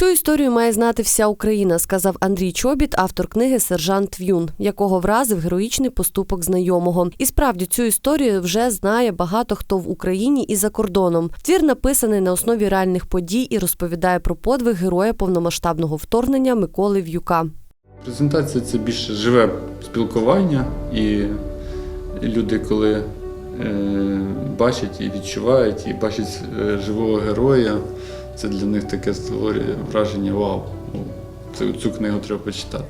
Цю історію має знати вся Україна, сказав Андрій Чобіт, автор книги Сержант В'юн, якого вразив героїчний поступок знайомого. І справді цю історію вже знає багато хто в Україні і за кордоном. Твір написаний на основі реальних подій і розповідає про подвиг героя повномасштабного вторгнення Миколи В'юка. Презентація це більше живе спілкування, і люди, коли е, бачать і відчувають, і бачать е, живого героя, це для них таке створює враження вау. ну, Цю, цю книгу треба почитати.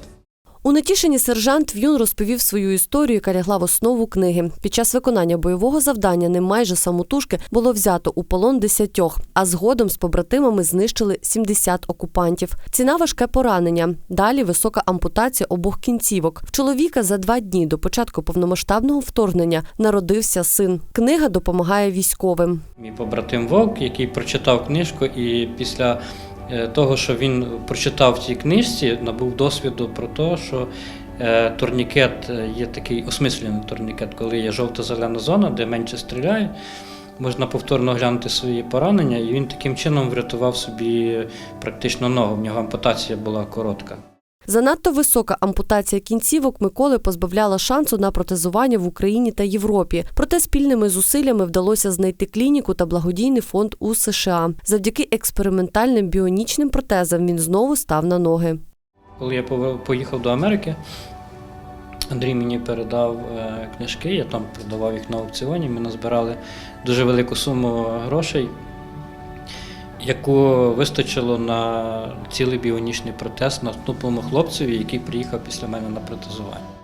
У Нетішині сержант В'юн розповів свою історію, яка лягла в основу книги. Під час виконання бойового завдання ним майже самотужки було взято у полон десятьох, а згодом з побратимами знищили 70 окупантів. Ціна важке поранення. Далі висока ампутація обох кінцівок. В чоловіка за два дні до початку повномасштабного вторгнення народився син. Книга допомагає військовим. Мій побратим Вовк, який прочитав книжку, і після того, що він прочитав в цій книжці, набув досвіду про те, що е, турнікет е, є такий осмислений турнікет, коли є жовто-зелена зона, де менше стріляє. Можна повторно глянути свої поранення, і він таким чином врятував собі практично ногу. В нього ампутація була коротка. Занадто висока ампутація кінцівок Миколи позбавляла шансу на протезування в Україні та Європі. Проте спільними зусиллями вдалося знайти клініку та благодійний фонд у США. Завдяки експериментальним біонічним протезам він знову став на ноги. Коли я поїхав до Америки, Андрій мені передав е, книжки, я там продавав їх на аукціоні. Ми назбирали дуже велику суму грошей, яку вистачило на цілий біонічний протез наступному хлопцеві, який приїхав після мене на протезування.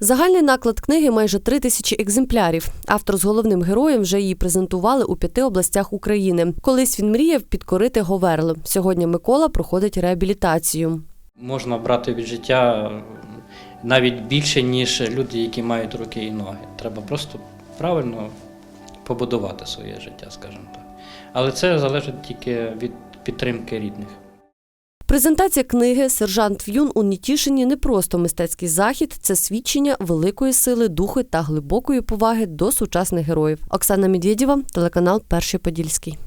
Загальний наклад книги майже три тисячі екземплярів. Автор з головним героєм вже її презентували у п'яти областях України. Колись він мріяв підкорити Говерло. Сьогодні Микола проходить реабілітацію. Можна брати від життя навіть більше, ніж люди, які мають руки і ноги. Треба просто правильно побудувати своє життя, скажімо так. Але це залежить тільки від підтримки рідних. Презентація книги Сержант В'юн у Нітішині не просто мистецький захід, це свідчення великої сили духу та глибокої поваги до сучасних героїв. Оксана Медведєва, телеканал Перший Подільський.